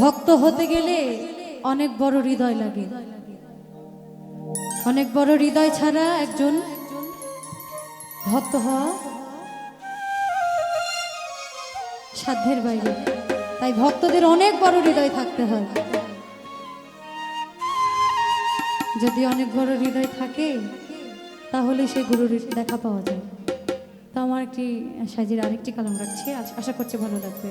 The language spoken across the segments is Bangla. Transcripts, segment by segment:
ভক্ত হতে গেলে অনেক বড় হৃদয় লাগে। অনেক বড় হৃদয় ছাড়া একজন ভক্ত হওয়া সাধ্যের বাইরে। তাই ভক্তদের অনেক বড় হৃদয় থাকতে হয়। যদি অনেক বড় হৃদয় থাকে, তাহলে সে গুরুর দেখা পাওয়া যায়। তো আমার একটি সাজির আরেকটি কালাম রাখছি। আশ- করছি ভালো লাগবে।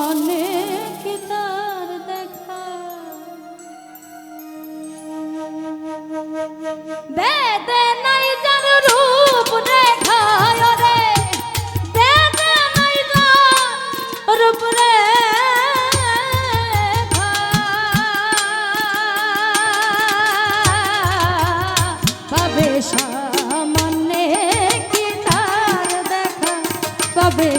সামান্যে কি তার দেখা পাবে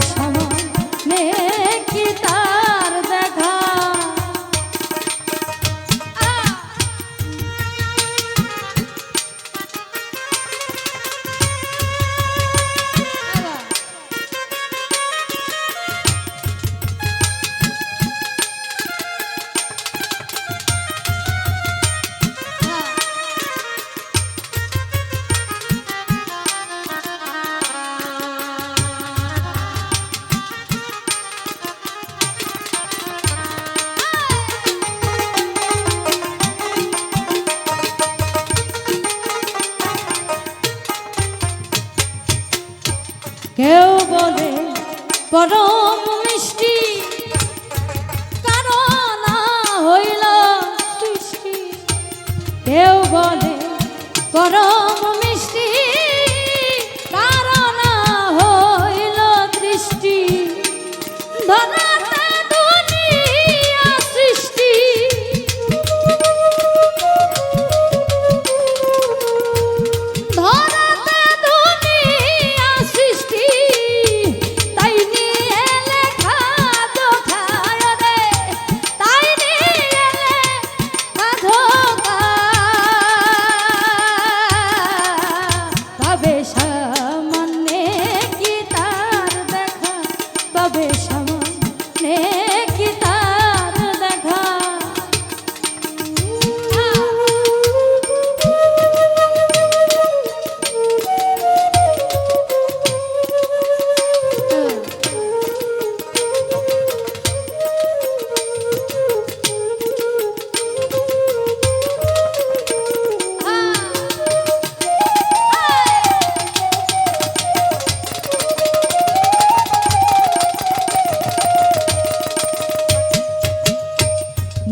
Por hoy.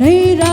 Nira.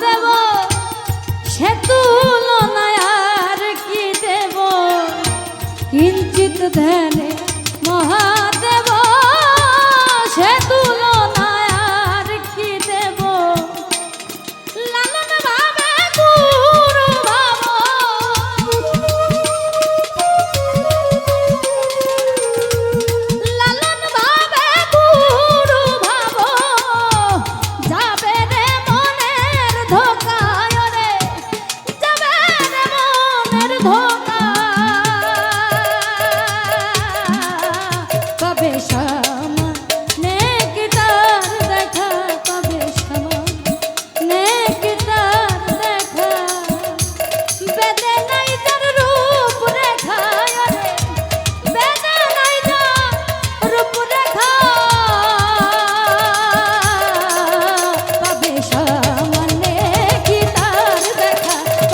দেব সে তুলনায় আর কি দেব? কিঞ্চিত ধ্যানে মহা